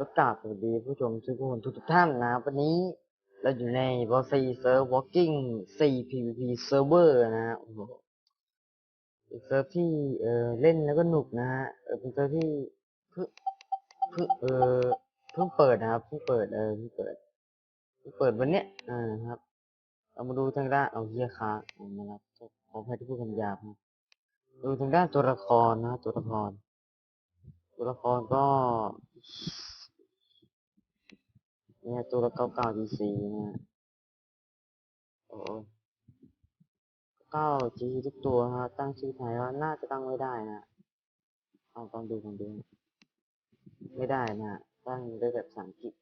ประกาศสวัสดีผู้ชมทุกคนทุกท่านนะวันนี้เราอยู่ใน w a r c Server Walking 4 PVP Server นะฮะโอ้โหเป็นเซิร์ฟที่เออเล่นแล้วก็หนุกนะฮะเป็นเซิร์ฟที่เพิ่งเพิ่งเออเพิ่งเปิดนะครับเพิ่งเปิดเออเพิ่งเปิดเพิ่งเปิดวันเนี้ยอ่าครับเรามาดูทางด้านเอาเฮียค้างเอามารับขออภัยที่พูดคำหยาบดูทางด้านตัวละครนะตัวละครตัวละครก็ เนี่ยตัวละเก้าเก้าดีซีนะฮะโอ้เก้าจีทุกตัวฮะตั้งชื่อไทยว่าน่าจะตั้งไม่ได้นะเอาต้องดูต้องดู ไม่ได้นะตั้งได้แบบภาษาอังกฤษ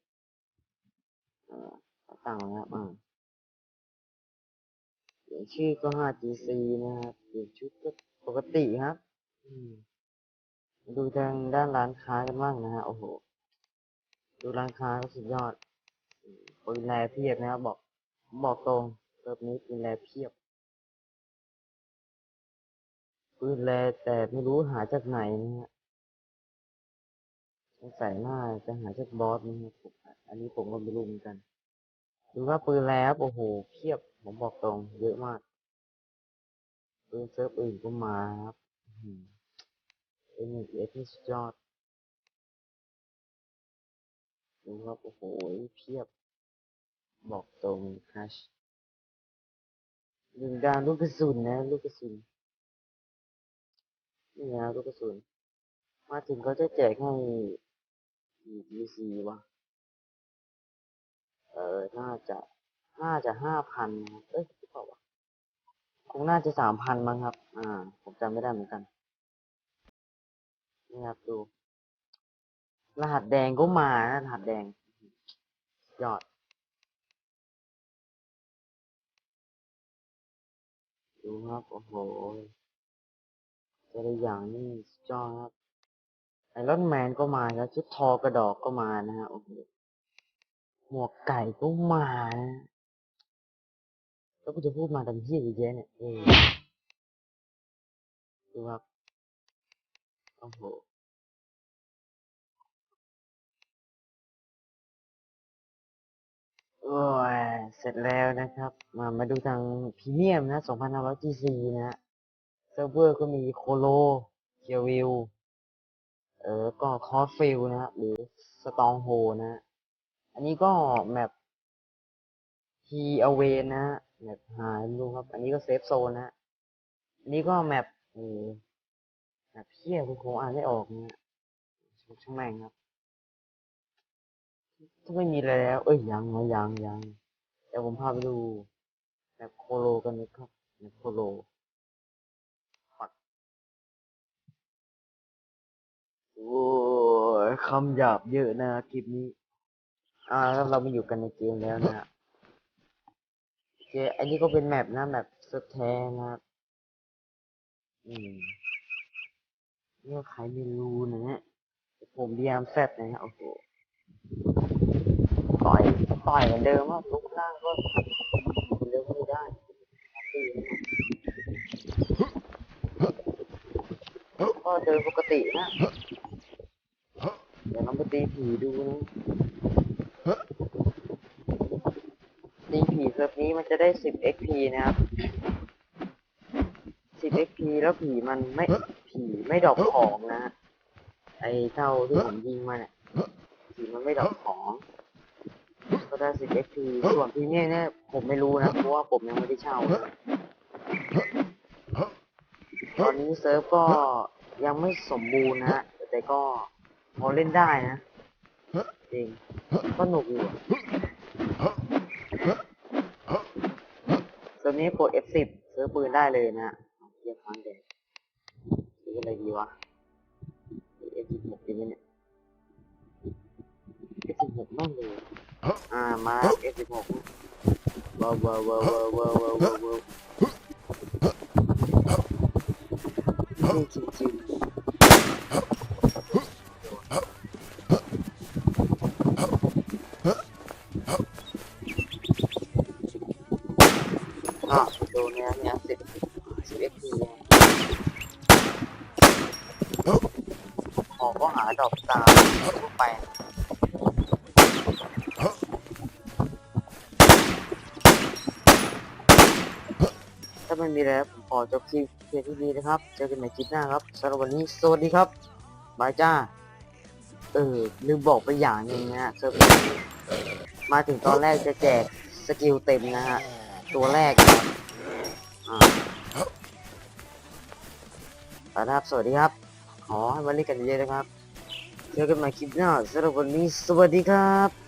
เออตั้งแล้วอ่าเปลี่ยนชื่อก็ 5GC นะครับเปลี่ยนชุดก็ปกติครับดูทางด้านร้านค้ากันบ้างนะฮะโอ้โห ดูร้านค้าก็สุดยอด ปืนแรเพียบนะครับบอก บอกตรงเติมนี้ปืนแรเพียบปืนแรแต่ไม่รู้หาจากไหนนะฮะสงสัยน่าจะหาจากบอสนะครับผมอันนี้ผมก็ไม่รู้เหมือนกันดูว่าปืนแรครับโอ้โหเพียบ ผมบอกตรงเยอะมากปืนเซิร์ฟอื่นก็มาครับอื้อหือเอ็นเอสที่สุดยอดดูครับโอ้โหเพียบ บอกตรงครัชหนึ่งดานลูกกระสุนนะลูกกระสุนนี่นะลูกกระสุน มาถึงเขาจะแจกให้กี่ดีซีวะ เออ น่าจะ น่าจะห้าพันนะครับ เอ้ยหรือเปล่าวะคงน่าจะสามพันมั้งครับ อ่า ผมจำไม่ได้เหมือนกัน นี่ครับดู รหัสแดงก็มานะรหัสแดง ยอด ดูครับ โอ้โหแต่ละอย่างนี่สุดยอครับ ไอรอนแมนก็มาแล้วชุดทอกระดอกก็มานะฮะ โอ้โหหมวกไก่ก็มานะแล้วกูจะพูดมาทำเพี้ยเยอะเนี่ย เออดูครับ โอ้โหโอ้ย เสร็จแล้วนะครับ มามาดูทางพรีเมียมนะ2,500 GC นะฮะเซิร์ฟเวอร์ก็มีโคโลเคียววิวเออก็คอสฟิลนะฮะหรือสตองโฮนะฮะอันนี้ก็แมปทีอเวนะฮะแมปหายรู้ครับ อันนี้ก็เซฟโซนนะอันนี้ก็แมปอแมปเพี้ยคุณคงอ่านไม่ออกนะฮะช่างแม่งครับถ้าไม่มีอะไรแล้ว เอ้ยยังยังยัง ดี๋ยวผมพาไปดูแบบโคโลกันนะครับแบบโคโลปัดโอ้ยคำหยาบเยอะนะคลิปนี้ อ่าแล้วเรามาอยู่กันในเกมแล้วนะฮะโอเคอันนี้ก็เป็นแมปนะแมปสแทนนะครับอืมเนี่ยใครไม่รู้นะฮะผมพยายามแซดนะฮะโอ้โหต่อย ต่อยเหมือนเดิมว่าลุกล่างก็เหมือกไม่ได้ก็เดินปกตินะเดี๋ยวลองไปตีผีดูนะตีผีเซิร์ฟนี้มันจะได้10 XP นะครับ10 XP แล้วผีมันไม่ผีไม่ดอกของนะไอเท่าที่ผมยิงมาเนี่ยผีมันไม่ดอกของ ก็ได้สิบ XP ส่วนพรีเมียมเนี่ยผมไม่รู้นะเพราะว่าผมยังไม่ได้เช่าเลยตอนนี้เซิร์ฟก็ยังไม่สมบูรณ์นะฮะแต่ก็พอเล่นได้นะจริงก็หนุกอยู่อะเซิร์ฟนี้กด F10 เซิร์ฟปืนได้เลยนะฮะเอาเทียบฟังเด็กซื้ออะไรดีวะ F16 ดีไหมเนี่ย F16 แม่งเลยอ่ามา F16 ว้าวว้าวว้าวว้าวว้าวว้าวว้าวว้าวจริ ไปไม่มีแล้วผมขอจบคลิปเพียงเท่นี้นะครับ เจอกันใหม่คลิปหน้าครับสำหรับวันนี้สวัสดีครับบายจ้า เออลืมบอกไปอย่างหนึ่งนะฮะมาถึงตอนแรกจะแจกสกิลเต็มนะฮะ ตัวแรกนะครับ สวัสดีครับ ขอให้มาเล่นกันเยอะนะครับ เจอกันใหม่คลิปหน้าสำหรับวันนี้สวัสดีครับ